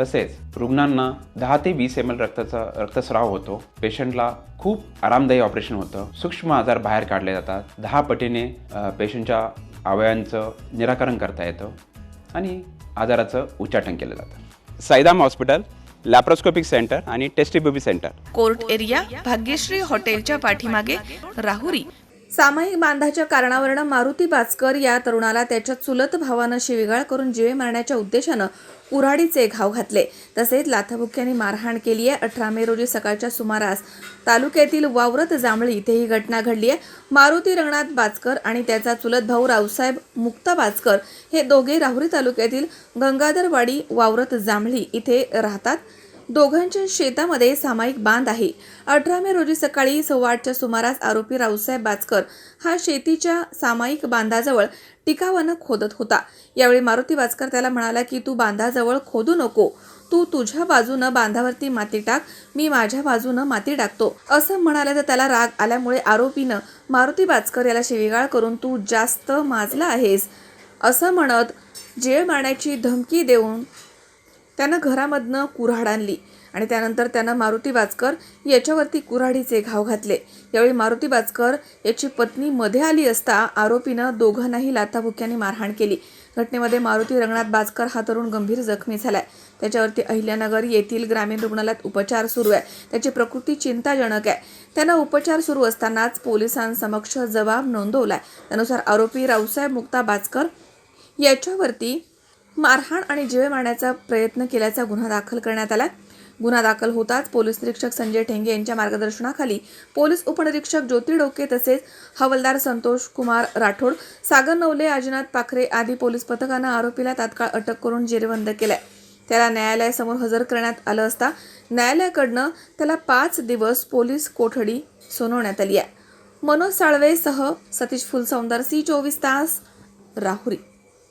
तसेच रुग्णांना दहा ते वीस एम एल रक्ताचा रक्तस्राव होतो. पेशंटला खूप आरामदायी ऑपरेशन होतं. सूक्ष्म आजार बाहेर काढले जातात. दहा पटीने पेशंटच्या अवयवांचं निराकरण करता येतं आणि आजाराचं उच्चाटन केलं जातं. साईदाम हॉस्पिटल लॅप्रोस्कोपिक सेंटर आणि test tube baby centre. Court area Bhagyashree हॉटेलच्या पाठीमागे राहुरी. सामायिक बांधाच्या कारणावरनं मारुती बाचकर या तरुणाला त्याच्या चुलत भावानं शिवीगाळ करून जीवे मारण्याच्या उद्देशानं कुऱ्हाडीचे घाव घातले. तसेच लाथाबुक्क्यांनी मारहाण केली आहे. अठरा मे रोजी सकाळच्या सुमारास तालुक्यातील वावरत जांभळी इथे ही घटना घडली आहे. मारुती रंगनाथ बाचकर आणि त्याचा चुलत भाऊ रावसाहेब मुक्ता बाचकर हे दोघे राहुरी तालुक्यातील गंगाधरवाडी वावरत जांभळी इथे राहतात. दोघांच्या शेतामध्ये सामायिक बांध आहे. अठरा मे रोजी सकाळी सव्वा आठच्या सुमारास आरोपी रावसाहेब बाचकर हा शेतीच्या सामायिक बांधाजवळ टिकावानं खोदत होता. यावेळी मारुती बाचकर त्याला म्हणाला की तू बांधाजवळ खोदू नको. तू तुझ्या बाजूनं बांधावरती माती टाक. मी माझ्या बाजूनं माती टाकतो. असं म्हणाले तर त्याला राग आल्यामुळे आरोपीनं मारुती बाचकर याला शिवीगाळ करून तू जास्त माजला आहेस. असं म्हणत जेळ मारण्याची धमकी देऊन त्यानं घरामधनं कुऱ्हाड आणली आणि त्यानंतर त्यानं मारुती बाचकर याच्यावरती कुऱ्हाडीचे घाव घातले. यावेळी मारुती बाचकर याची पत्नी मध्ये आली असता आरोपीनं दोघांनाही लाथाभुक्याने मारहाण केली. घटनेमध्ये मारुती रंगनाथ बाजकर हा तरुण गंभीर जखमी झालाय. त्याच्यावरती अहिल्यानगर येथील ग्रामीण रुग्णालयात उपचार सुरू आहे. त्याची प्रकृती चिंताजनक आहे. त्यांना उपचार सुरू असतानाच पोलिसांसमक्ष जबाब नोंदवलाय. त्यानुसार आरोपी रावसाहेब मुक्ता बाजकर याच्यावरती मारहाण आणि जीवे मारण्याचा प्रयत्न केल्याचा गुन्हा दाखल करण्यात आला. गुन्हा दाखल होताच पोलीस निरीक्षक संजय ठेंगे यांच्या मार्गदर्शनाखाली पोलीस उपनिरीक्षक ज्योती डोके तसेच हवालदार संतोष कुमार राठोड सागर नवले आजीनाथ पाखरे आदी पोलीस पथकानं आरोपीला तात्काळ अटक करून जेरबंद केलाय. त्याला न्यायालयासमोर हजर करण्यात आलं असता न्यायालयाकडनं त्याला पाच दिवस पोलीस कोठडी सुनावण्यात आली आहे. मनोज साळवेसह सतीश फुलसौंदर सी चोवीस तास राहुरी.